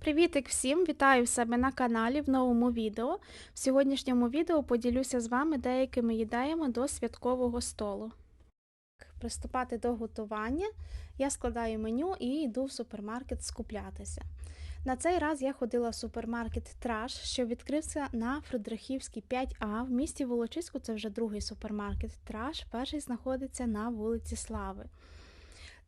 Привітик всім! Вітаю себе на каналі в новому відео. В сьогоднішньому відео поділюся з вами деякими ідеями до святкового столу. Приступати до готування, я складаю меню і йду в супермаркет скуплятися. На цей раз я ходила в супермаркет Траш, що відкрився на Фридрихівській 5А в місті Волочиську. Це вже другий супермаркет Траш. Перший знаходиться на вулиці Слави.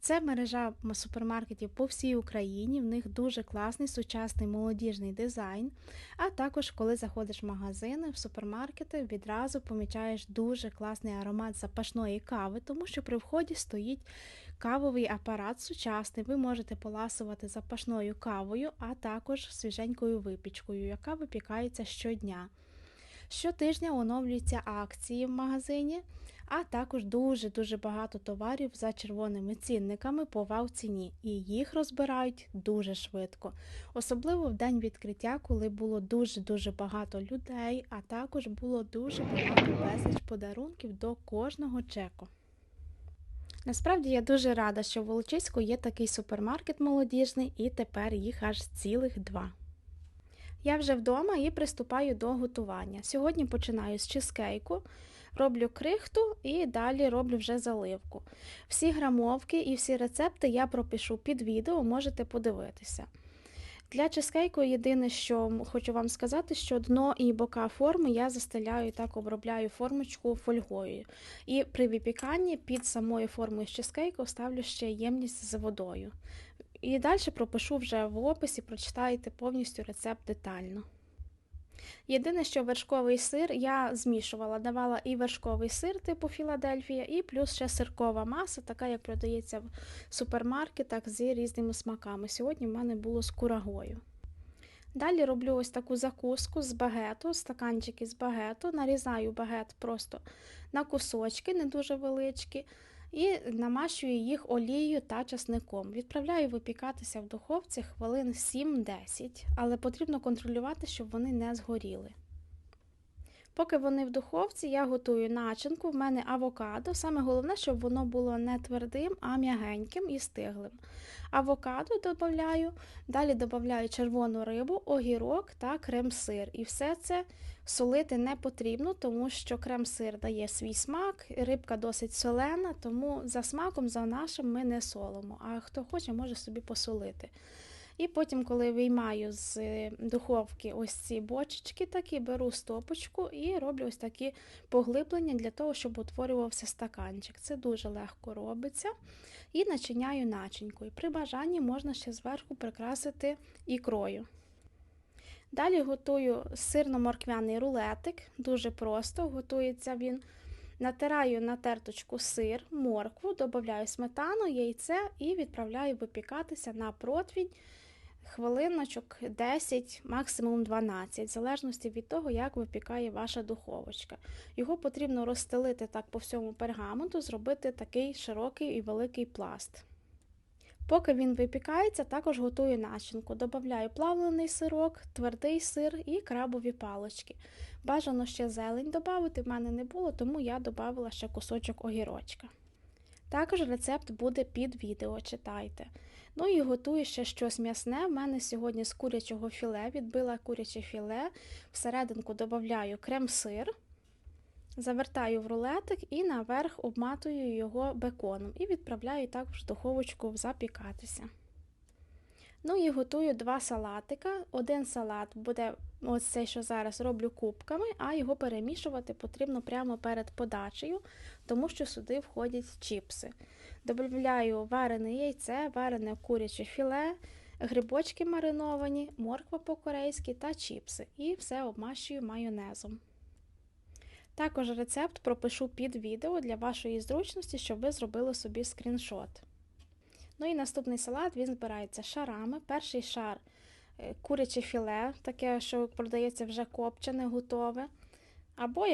Це мережа супермаркетів по всій Україні. В них дуже класний сучасний молодіжний дизайн. А також, коли заходиш в магазини, в супермаркети, відразу помічаєш дуже класний аромат запашної кави, тому що при вході стоїть кавовий апарат сучасний. Ви можете поласувати запашною кавою, а також свіженькою випічкою, яка випікається щодня. Щотижня оновлюються акції в магазині а також дуже-дуже багато товарів за червоними цінниками по вау-ціні, і їх розбирають дуже швидко. Особливо в день відкриття, коли було дуже-дуже багато людей, а також було дуже багато безліч подарунків до кожного чеку. Насправді я дуже рада, що в Волочиську є такий супермаркет молодіжний, і тепер їх аж цілих два. Я вже вдома і приступаю до готування. Сьогодні починаю з чизкейку роблю крихту і далі роблю вже заливку. Всі грамовки і всі рецепти я пропишу під відео, можете подивитися. Для чизкейку єдине, що хочу вам сказати, що дно і бока форми я застеляю і так обробляю формочку фольгою. І при випіканні під самою формою чизкейку ставлю ще ємність з водою. І далі пропишу вже в описі, прочитайте повністю рецепт детально. Єдине, що вершковий сир я змішувала, давала і вершковий сир типу Філадельфія, і плюс ще сиркова маса, така, як продається в супермаркетах з різними смаками. Сьогодні в мене було з курагою. Далі роблю ось таку закуску з багету, стаканчики з багету, нарізаю багет просто на кусочки, не дуже величкі і намащую їх олією та часником. Відправляю випікатися в духовці хвилин 7-10, але потрібно контролювати, щоб вони не згоріли. Поки вони в духовці, я готую начинку, в мене авокадо. Саме головне, щоб воно було не твердим, а м'ягеньким і стиглим. Авокадо додаю, далі додаю червону рибу, огірок та крем-сир. І все це солити не потрібно, тому що крем-сир дає свій смак, рибка досить солена, тому за смаком, за нашим ми не солимо. А хто хоче, може собі посолити. І потім, коли виймаю з е, духовки ось ці бочечки, такі, беру стопочку і роблю ось такі поглиблення для того, щоб утворювався стаканчик. Це дуже легко робиться. І начиняю начинкою. При бажанні можна ще зверху прикрасити ікрою. Далі готую сирно-морквяний рулетик, дуже просто готується він. Натираю на терточку сир, моркву, додаю сметану, яйце і відправляю випікатися на противінь хвилиночок 10, максимум 12, в залежності від того, як випікає ваша духовочка. Його потрібно розстелити так по всьому пергаменту, зробити такий широкий і великий пласт. Поки він випікається, також готую начинку. Додаю плавлений сирок, твердий сир і крабові палочки. Бажано ще зелень додати, в мене не було, тому я додала ще кусочок огірочка. Також рецепт буде під відео, читайте. Ну і готую ще щось м'ясне. В мене сьогодні з курячого філе, відбила куряче філе, всерединку додаю крем-сир, завертаю в рулетик і наверх обматую його беконом і відправляю також в духовочку запікатися. Ну і готую два салатика. Один салат буде ось цей, що зараз роблю кубками, а його перемішувати потрібно прямо перед подачею, тому що сюди входять чіпси. Добавляю варене яйце, варене куряче філе, грибочки мариновані, морква по-корейськи та чіпси. І все обмащую майонезом. Також рецепт пропишу під відео для вашої зручності, щоб ви зробили собі скріншот. Ну і наступний салат він збирається шарами. Перший шар е, куряче філе, таке, що продається вже копчене, готове. Або,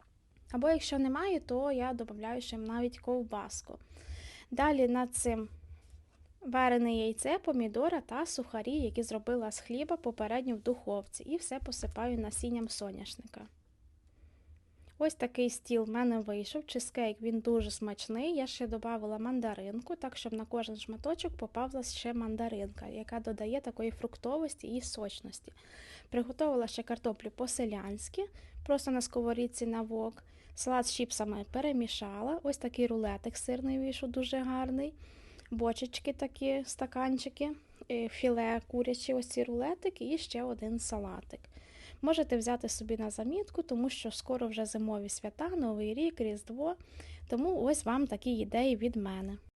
або якщо немає, то я додаю ще навіть ковбаску. Далі над цим варене яйце, помідора та сухарі, які зробила з хліба попередньо в духовці, і все посипаю насінням соняшника. Ось такий стіл в мене вийшов. Чизкейк він дуже смачний. Я ще додавала мандаринку, так щоб на кожен шматочок попалась ще мандаринка, яка додає такої фруктовості і сочності. Приготувала ще картоплю по-селянськи, просто на сковорідці на вок. Салат з чіпсами перемішала. Ось такий рулетик сирний вийшов, дуже гарний. Бочечки такі, стаканчики, е, філе курячі, ось ці рулетики і ще один салатик. Можете взяти собі на замітку, тому що скоро вже зимові свята, Новий рік, Різдво. Тому ось вам такі ідеї від мене.